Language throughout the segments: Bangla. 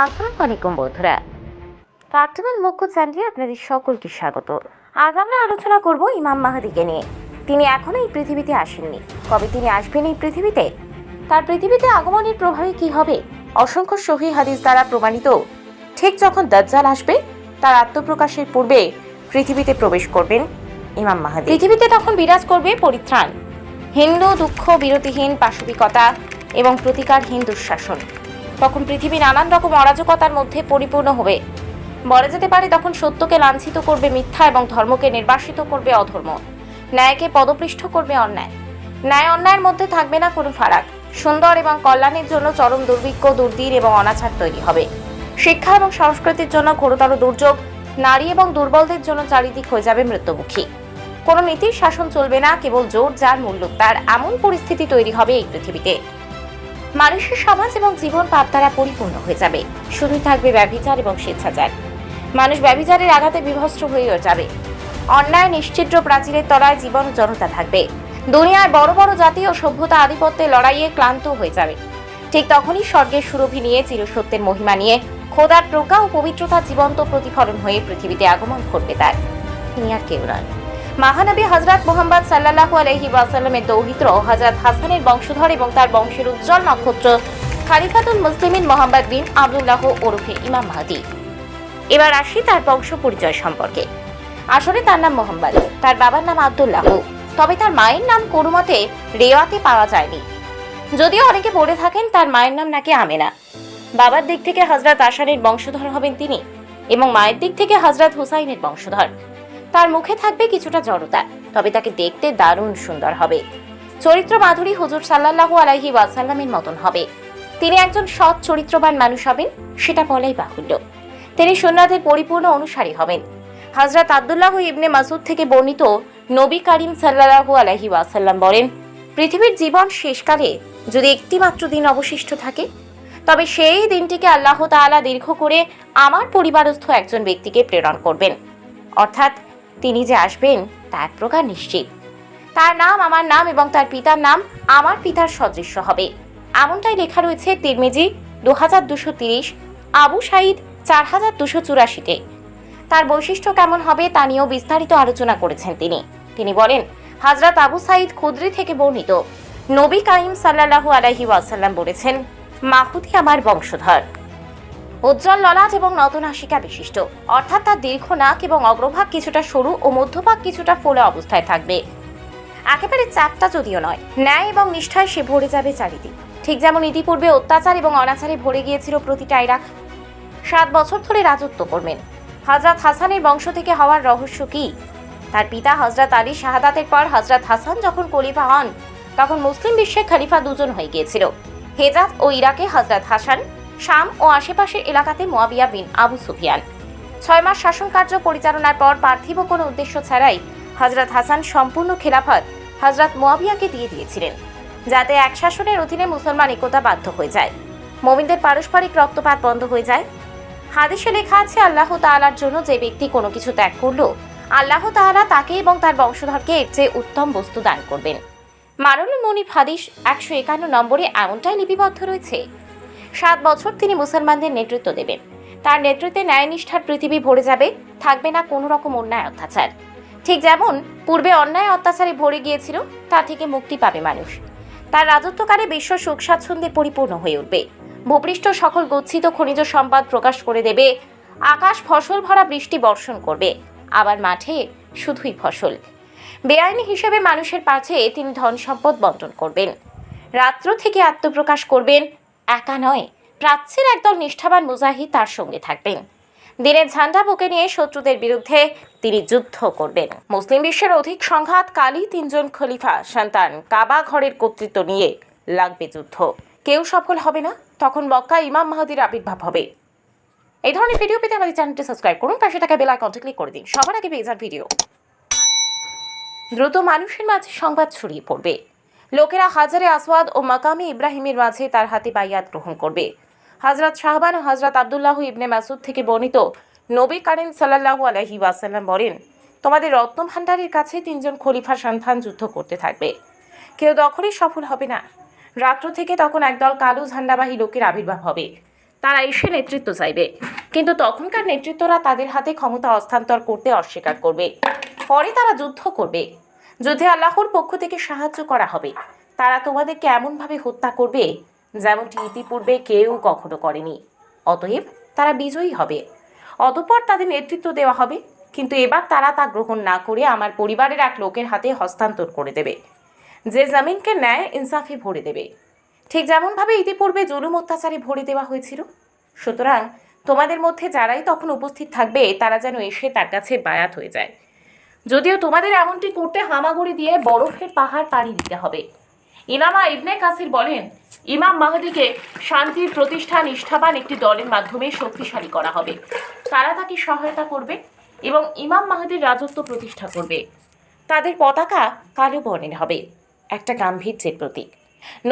আসসালামু আলাইকুম বন্ধুরা। প্রার্থনার মুখ্য চ্যানেলে আপনাদের সকলকে স্বাগত। আজ আমরা আলোচনা করব ইমাম মাহাদিকে নিয়ে। তিনি এখনও এই পৃথিবীতে আসেননি। কবে তিনি আসবেন এই পৃথিবীতে? তার পৃথিবীতে আগমনের প্রভাবে কি হবে? অসংখ্য সহি হাদিস দ্বারা প্রমাণিত। ঠিক যখন দাজ্জাল আসবে, তার আত্মপ্রকাশের পূর্বে পৃথিবীতে প্রবেশ করবেন ইমাম মাহাদি। পৃথিবীতে তখন বিরাজ করবে পরিত্রাণ। হিন্দু দুঃখ বিরতিহীন পাশবিকতা এবং প্রতিকারহীন দুঃশাসন। তখন পৃথিবী নানান রকম অরাজকতার মধ্যে পরিপূর্ণ হবে। বলা যেতে পারে তখন সত্যকে লাঞ্ছিত করবে মিথ্যা এবং ধর্মকে নির্বাসিত করবে অধর্ম। ন্যায়কে পদপৃষ্ঠ করবে অন্যায়। ন্যায় অন্যায়ের মধ্যে থাকবে না কোনো ফারাক। সুন্দর এবং কল্যাণের জন্য চরম দুর্ভিক্ষ, দুর্দিন এবং অনাচার তৈরি হবে। শিক্ষা এবং সংস্কৃতির জন্য ঘোরতর দুর্যোগ, নারী এবং দুর্বলদের জন্য চারিদিক হয়ে যাবে মৃত্যুমুখী। কোনো নীতির শাসন চলবে না, কেবল জোর যার মূল্য তার। এমন পরিস্থিতি তৈরি হবে এই পৃথিবীতে। মানুষের সমাজ এবং জীবন পাপ দ্বারা পরিপূর্ণ হয়ে যাবে। শুধুই থাকবে ব্যভিচার এবং স্বেচ্ছাচার। মানুষ ব্যভিচারের আঘাতে বিভস্ত্র হয়েও যাবে। অন্যায়, নিশ্চিদ্র প্রাচীরের তলায় জীবন জনতা থাকবে। দুনিয়ার বড় বড় জাতি ও সভ্যতা আধিপত্যের লড়াইয়ে ক্লান্ত হয়ে যাবে। ঠিক তখনই স্বর্গের সুরভি নিয়ে, চিরসত্যের মহিমা নিয়ে, খোদার প্রজ্ঞা ও পবিত্রতা জীবন্ত প্রতিফলন হয়ে পৃথিবীতে আগমন ঘটবে তার। তিনি আর কেউ নয় মহানবী হজরত মোহাম্মদ সাল্লাল্লাহু আলহি ওয়াসাল্লামের দৌহিত্র হজরত হাসানের বংশধর এবং তার বংশের উজ্জ্বল নক্ষত্র খালিফাতুল মুসলিমিন মোহাম্মদ বিন আবদুল্লাহ ওরফে ইমাম মাহাদি। এবার আসি তার বংশ পরিচয় সম্পর্কে। আসলে তার নাম মোহাম্মদ, তার বাবার নাম আবদুল্লাহ। তবে তার মায়ের নাম কোনো মতে রেওয়াতে পাওয়া যায়নি। যদিও অনেকে বলে থাকেন তার মায়ের নাম নাকি আমেনা। বাবার দিক থেকে হজরত আসানের বংশধর হবেন তিনি এবং মায়ের দিক থেকে হজরত হুসাইনের বংশধর। তার মুখে থাকবে কিছুটা জড়তা, তবে তাকে দেখতে দারুণ সুন্দর হবে। চরিত্র মাধুরী হুজুর সাল্লাল্লাহু আলাইহি ওয়াসাল্লামের মতন হবে। তিনি একজন সৎ চরিত্রবান মানুষ হবেন, সেটা বলাই বাহুল্য। তিনি সুন্নাতের পরিপূর্ণ অনুসারী হবেন। হজরত আব্দুল্লাহ ইবনে মাসুদ থেকে বর্ণিত নবী করিম সাল্লাল্লাহু আলাইহি ওয়াসাল্লাম বলেন, পৃথিবীর জীবন শেষকালে যদি একটিমাত্র দিন অবশিষ্ট থাকে, তবে সেই দিনটিকে আল্লাহ তাআলা দীর্ঘ করে আমার পরিবারস্থ একজন ব্যক্তিকে প্রেরণ করবেন। অর্থাৎ তিনি যে আসবেন, তা এক প্রকার নিশ্চিত। তার নাম আমার নাম এবং তার পিতার নাম আমার পিতার সদৃশ্য হবে। এমনটাই লেখা রয়েছে তিরমিজি দু হাজার দুশো তিরিশ, আবু সাইদ চার হাজার দুশো চুরাশিতে। তার বৈশিষ্ট্য কেমন হবে, তা নিয়েও বিস্তারিত আলোচনা করেছেন তিনি। তিনি বলেন হাজরত আবু সাইদ খুদ্রি থেকে বর্ণিত। নবী কাইম সাল্লাল্লাহু আলাইহি ওয়াসাল্লাম বলেছেন মাহুদি আমার বংশধর উজ্জ্বল ললাট এবং নতনাসিকা বিশিষ্ট। অর্থাৎ তার দীর্ঘ নাক এবং অগ্রভাগ কিছুটা সরু ও মধ্যভাগ কিছুটা ফোলা অবস্থায় থাকবে। একেবারে চাপটা যদিও নয়, ন্যায় এবং নিষ্ঠায় সে ভরে যাবে চারিদিক। ঠিক যেমন ইতিপূর্বে অত্যাচার এবং অনাচারে ভরে গিয়েছিল প্রতিটা ইরাক সাত বছর ধরে রাজত্ব করবেন। হজরত হাসানের বংশ থেকে হওয়ার রহস্য কি? তার পিতা হজরত আলী শাহাদাতের পর হজরত হাসান যখন খলিফা হন, তখন মুসলিম বিশ্বে খলিফা দুজন হয়ে গিয়েছিল। হেজাজ ও ইরাকে হজরত হাসান শাম ও আশেপাশের এলাকাতে মোয়াবিয়া বিন আবু সুফিয়ান। ছয় মাস শাসন কার্য পরিচালনার পর পার্থিব কোনো উদ্দেশ্য ছাড়াই হজরত হাসান সম্পূর্ণ খেলাফত হজরত মোয়াবিয়াকে দিয়ে দিয়েছিলেন, যাতে এক শাসনের অধীনে মুসলমান একতা বাধ্য হয়ে যায়। মোমিনদের পারস্পরিক রক্তপাত বন্ধ হয়ে যায়। হাদিসে লেখা আছে, আল্লাহ তাআলার জন্য যে ব্যক্তি কোনো কিছু ত্যাগ করল, আল্লাহ তাআলা তাকে এবং তার বংশধরকে এর চেয়ে উত্তম বস্তু দান করবেন। মারুল মনিফ হাদিস একশো একান্ন নম্বরে এমনটাই লিপিবদ্ধ রয়েছে। সাত বছর তিনি মুসলমানদের নেতৃত্ব দেবেন। তার নেতৃত্বে ন্যায়নিষ্ঠার পৃথিবী ভরে যাবে, থাকবে না কোনো রকম অন্যায় অত্যাচার। ঠিক যেমন পূর্বে অন্যায় অত্যাচারে ভরে গিয়েছিল, তা থেকে মুক্তি পাবে মানুষ। তার রাজত্বকালে বিশ্ব সুখ স্বাচ্ছন্দ্যে পরিপূর্ণ হয়ে উঠবে। ভূপৃষ্ঠ সকল গচ্ছিত খনিজ সম্পদ প্রকাশ করে দেবে, আকাশ ফসল ভরা বৃষ্টি বর্ষণ করবে, আবার মাঠে শুধুই ফসল। বেআইনি হিসেবে মানুষের পাশে তিনি ধন সম্পদ বন্টন করবেন। রাত্র থেকে আত্মপ্রকাশ করবেন একা নয়, প্রাচ্যের একদল নিষ্ঠাবান মুজাহিদ তার সঙ্গে থাকবেন। দিনের ঝান্ডা বুকে নিয়ে শত্রুদের বিরুদ্ধে তিনি যুদ্ধ করবেন। মুসলিম বিশ্বের অধিক সংঘাত কালই তিনজন খলিফা সন্তান কাবা ঘরের কর্তৃত্ব নিয়ে লাগবে যুদ্ধ। কেউ সফল হবে না, তখন মক্কা ইমাম মাহাদির আবির্ভাব হবে। এই ধরনের ভিডিও পেতে আমাদের চ্যানেলটি সাবস্ক্রাইব করুন, পাশে থাকা বেল আইকনটি ক্লিক করে দিন। সবার আগে পেয়ে যান ভিডিও দ্রুত মানুষের মাঝে সংবাদ ছড়িয়ে পড়বে। লোকেরা হাজারে আসওয়াদ ও মাকামি ইব্রাহিমের মাঝে তার হাতে বাইয়াত গ্রহণ করবে। হজরত শাহবান ও হজরত আবদুল্লাহ ইবনে মাসুদ থেকে বর্ণিত নবী কারিম সাল্লাল্লাহু আলহি ওয়াসাল্লাম বলেন, তোমাদের রত্ন ভাণ্ডারের কাছে তিনজন খলিফার সন্তান যুদ্ধ করতে থাকবে। কেউ দখলে সফল হবে না। রাত্র থেকে তখন একদল কালো ঝান্ডাবাহী লোকের আবির্ভাব হবে। তারা এসে নেতৃত্ব চাইবে। কিন্তু তখনকার নেতৃত্বরা তাদের হাতে ক্ষমতা হস্তান্তর করতে অস্বীকার করবে। পরে তারা যুদ্ধ করবে। যুদ্ধে আল্লাহর পক্ষ থেকে সাহায্য করা হবে, তারা তোমাদেরকে এমনভাবে হত্যা করবে যেমনটি ইতিপূর্বে কেউ কখনো করেনি। অতএব তারা বিজয়ী হবে। অতঃপর তাদের নেতৃত্ব দেওয়া হবে। কিন্তু এবার তারা তা গ্রহণ না করে আমার পরিবারের এক লোকের হাতে হস্তান্তর করে দেবে। যে জামিনকে ন্যায় ইনসাফে ভরে দেবে। ঠিক যেমনভাবে ইতিপূর্বে জুলুম অত্যাচারে ভরে দেওয়া হয়েছিল। সুতরাং তোমাদের মধ্যে যারাই তখন উপস্থিত থাকবে, তারা যেন এসে তার কাছে বায়াত হয়ে যায়। যদিও তোমাদের এমনটি করতে হামাগুড়ি দিয়ে বরফের পাহাড় পাড়ি দিতে হবে। ইনামা ইবনে কাসির বলেন, ইমাম মাহাদিকে শান্তির প্রতিষ্ঠা নিষ্ঠাবান একটি দলের মাধ্যমে শক্তিশালী করা হবে। তারা তাকে সহায়তা করবে এবং ইমাম মাহাদির রাজত্ব প্রতিষ্ঠা করবে। তাদের পতাকা কালো বর্ণের হবে, একটা গাম্ভীর্যের প্রতীক।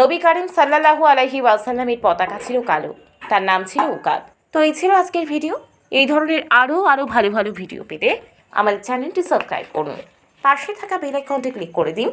নবী করিম সাল্লাল্লাহু আলাইহি ওয়াসাল্লামের পতাকা ছিল কালো, তার নাম ছিল উকাব। তো এই ছিল আজকের ভিডিও। এই ধরনের আরও আরও ভালো ভালো ভিডিও পেতে আমাদের চ্যানেলটি সাবস্ক্রাইব করুন। পাশে থাকা বেল আইকনটি ক্লিক করে দিন।